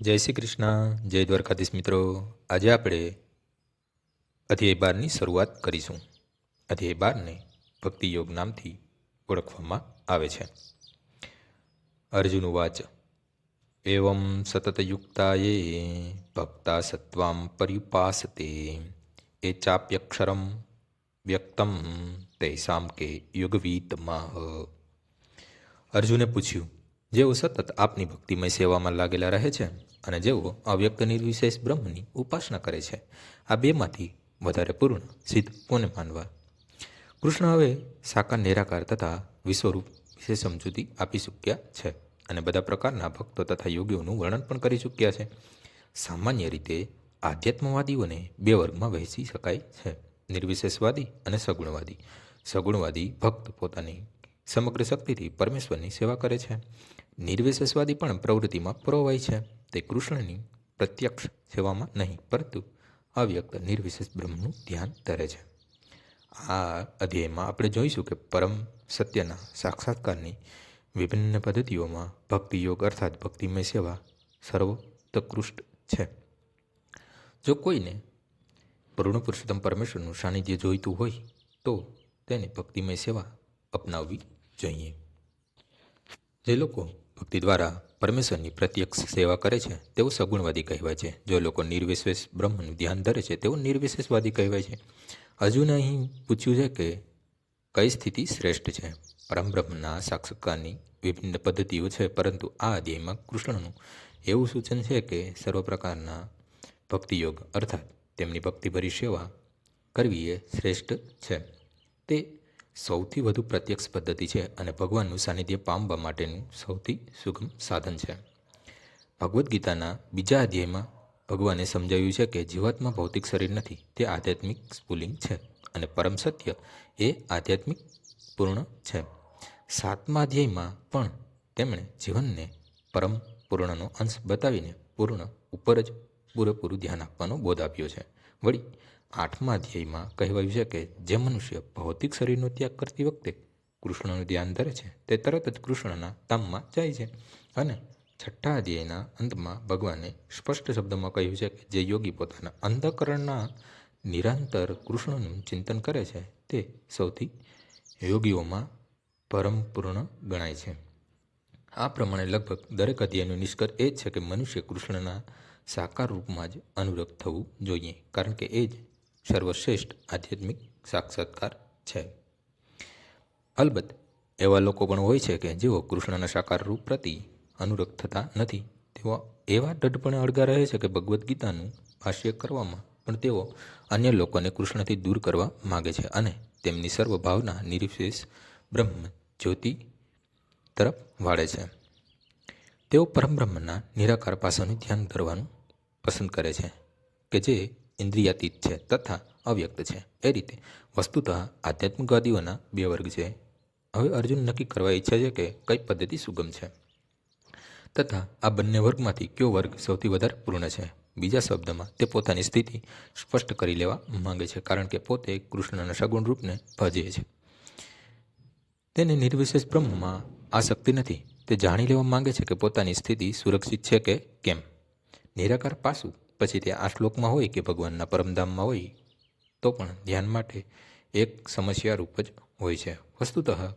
જય શ્રી કૃષ્ણ, જય દ્વારકાધીશ મિત્રો. આજે આપણે અધ્યાય બારની શરૂઆત કરીશું. અધ્યાય બારને ભક્તિ યોગ નામથી ઓળખવામાં આવે છે. અર્જુન વાચ એવમ સતતયુક્તાયે ભક્તા સત્વામ પર્યુપાસતે એ ચાપ્યક્ષરમ વ્યક્તમ તૈસામ કે યુગવીતમાં અર્જુને પૂછ્યું જેઓ સતત આપની ભક્તિમય સેવામાં લાગેલા રહે છે અને જેઓ અવ્યક્ત નિર્વિશેષ બ્રહ્મની ઉપાસના કરે છે, આ બેમાંથી વધારે પૂર્ણ સિદ્ધ કોને માનવા? કૃષ્ણ હવે સાકાર, નિરાકાર તથા વિશ્વરૂપ વિશે સમજૂતી આપી ચૂક્યા છે અને બધા પ્રકારના ભક્તો તથા યોગીઓનું વર્ણન પણ કરી ચૂક્યા છે. સામાન્ય રીતે આધ્યાત્મવાદીઓને બે વર્ગમાં વહેંચી શકાય છે. નિર્વિશેષવાદી અને સગુણવાદી. સગુણવાદી ભક્ત પોતાની સમગ્ર શક્તિથી પરમેશ્વરની સેવા કરે છે. નિર્વિશેષવાદી પણ પ્રવૃત્તિમાં પ્રોવાય છે. તે કૃષ્ણની પ્રત્યક્ષ સેવામાં નહીં, પરંતુ અવ્યક્ત નિર્વિશેષ બ્રહ્મનું ધ્યાન ધરે છે. આ અધ્યાયમાં આપણે જોઈશું કે પરમ સત્યના સાક્ષાત્કારની વિભિન્ન પદ્ધતિઓમાં ભક્તિ યોગ અર્થાત ભક્તિમય સેવા સર્વોત્કૃષ્ટ છે. જો કોઈને પૂર્ણ પુરુષોત્તમ પરમેશ્વરનું સાનિધ્ય જોઈતું હોય, તો તેને ભક્તિમય સેવા અપનાવવી જોઈએ. જે લોકો ભક્તિ દ્વારા પરમેશ્વરની પ્રત્યક્ષ સેવા કરે છે, તેઓ સગુણવાદી કહેવાય છે. જો લોકો નિર્વિશેષ બ્રહ્મનું ધ્યાન ધરે છે, તેઓ નિર્વિશેષવાદી કહેવાય છે. હજુ અહીં પૂછ્યું છે કે કઈ સ્થિતિ શ્રેષ્ઠ છે? પરમબ્રહ્મના સાક્ષાત્કારની વિભિન્ન પદ્ધતિઓ છે, પરંતુ આ અધ્યાયમાં કૃષ્ણનું એવું સૂચન છે કે સર્વ પ્રકારના ભક્તિયોગ, અર્થાત તેમની ભક્તિભરી સેવા કરવી એ શ્રેષ્ઠ છે. તે સૌથી વધુ પ્રત્યક્ષ પદ્ધતિ છે અને ભગવાનનું સાનિધ્ય પામવા માટેનું સૌથી સુગમ સાધન છે. ભગવદ્ ગીતાના બીજા અધ્યાયમાં ભગવાને સમજાવ્યું છે કે જીવાત્મા ભૌતિક શરીર નથી, તે આધ્યાત્મિક સ્ફુલિંગ છે અને પરમ સત્ય એ આધ્યાત્મિક પૂર્ણ છે. સાતમા અધ્યાયમાં પણ તેમણે જીવનને પરમ પૂર્ણનો અંશ બતાવીને પૂર્ણ, ઉપર જ પૂરેપૂરું ધ્યાન આપવાનો બોધ આપ્યો છે. વળી આઠમા અધ્યાયમાં કહેવાયું છે કે જે મનુષ્ય ભૌતિક શરીરનો ત્યાગ કરતી વખતે કૃષ્ણનું ધ્યાન ધરે છે, તે તરત જ કૃષ્ણના ધામમાં જાય છે. અને છઠ્ઠા અધ્યાયના અંતમાં ભગવાને સ્પષ્ટ શબ્દમાં કહ્યું છે કે જે યોગી પોતાના અંધકરણના નિરંતર કૃષ્ણનું ચિંતન કરે છે, તે સૌથી યોગીઓમાં પરમપૂર્ણ ગણાય છે. આ પ્રમાણે લગભગ દરેક અધ્યાયનો નિષ્કર્ષ એ જ છે કે મનુષ્ય કૃષ્ણના સાકાર રૂપમાં જ અનુરક્ત થવું જોઈએ, કારણ કે એ જ સર્વશ્રેષ્ઠ આધ્યાત્મિક સાક્ષાત્કાર છે. અલબત્ત, એવા લોકો પણ હોય છે કે જેઓ કૃષ્ણના સાકાર રૂપ પ્રતિ અનુરક્ત થતા નથી. તેઓ એવા દઢપણે અળગા રહે છે કે ભગવદ્ ગીતાનું ભાષ્ય કરવામાં પણ તેઓ અન્ય લોકોને કૃષ્ણથી દૂર કરવા માગે છે અને તેમની સર્વ ભાવના નિર્વિશેષ બ્રહ્મ જ્યોતિ તરફ વાળે છે. તેઓ પરમબ્રહ્મના નિરાકાર પાસાનું ધ્યાન કરવાનું પસંદ કરે છે કે જે ઇન્દ્રિયાતીત છે તથા અવ્યક્ત છે. એ રીતે વસ્તુતઃ આધ્યાત્મિકવાદીઓના બે વર્ગ છે. હવે અર્જુન નક્કી કરવા ઈચ્છે છે કે કઈ પદ્ધતિ સુગમ છે. તથા આ બંને વર્ગમાંથી કયો વર્ગ સૌથી વધારે પૂર્ણ છે? બીજા શબ્દમાં, તે પોતાની સ્થિતિ સ્પષ્ટ કરી લેવા માંગે છે, કારણ કે પોતે કૃષ્ણના સગુણ રૂપને ભજે છે. તેને નિર્વિશેષ બ્રહ્મમાં આસક્તિ નથી. તે જાણી લેવા માંગે છે કે પોતાની સ્થિતિ સુરક્ષિત છે કે કેમ? નિરાકાર પાસું. પછી તે આ શ્લોકમાં હોય કે ભગવાનના પરમધામમાં હોય, તો પણ ધ્યાન માટે એક સમસ્યા રૂપ જ હોય છે. વસ્તુતઃ,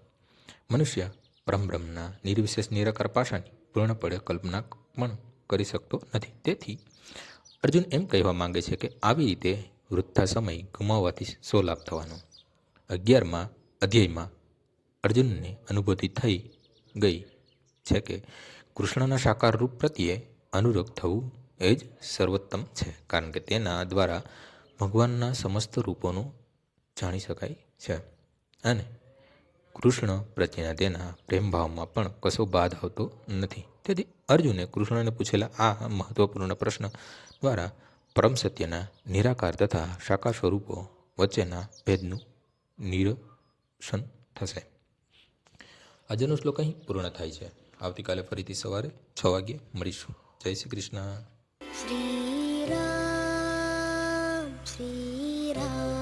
મનુષ્ય પરમબ્રહ્મના નિર્વિશેષ નિરાકાર પાસાની પૂર્ણપણે કલ્પના પણ કરી શકતો નથી. તેથી અર્જુન એમ કહેવા માંગે છે કે આવી રીતે વૃદ્ધા સમય ગુમાવવાથી શો લાભ થવાનો. અગિયારમાં અધ્યાયમાં અર્જુનને અનુભૂતિ થઈ ગઈ છે કે કૃષ્ણના સાકાર રૂપ પ્રત્યે અનુરોગ થવું એ જ સર્વોત્તમ છે. કારણ કે તેના દ્વારા ભગવાનના સમસ્ત રૂપોનું જાણી શકાય છે. અને કૃષ્ણ પ્રત્યેના તેના પ્રેમભાવમાં પણ કશો બાદ આવતો નથી. તેથી અર્જુને કૃષ્ણને પૂછેલા આ મહત્વપૂર્ણ પ્રશ્ન દ્વારા પરમ સત્યના નિરાકાર તથા શાકા સ્વરૂપો વચ્ચેના ભેદનું નિરસન થશે. આજનો શ્લોક અહીં પૂર્ણ થાય છે. આવતીકાલે ફરીથી સવારે છ વાગ્યે મળીશું. જય શ્રી કૃષ્ણ. श्रीराम श्रीराम।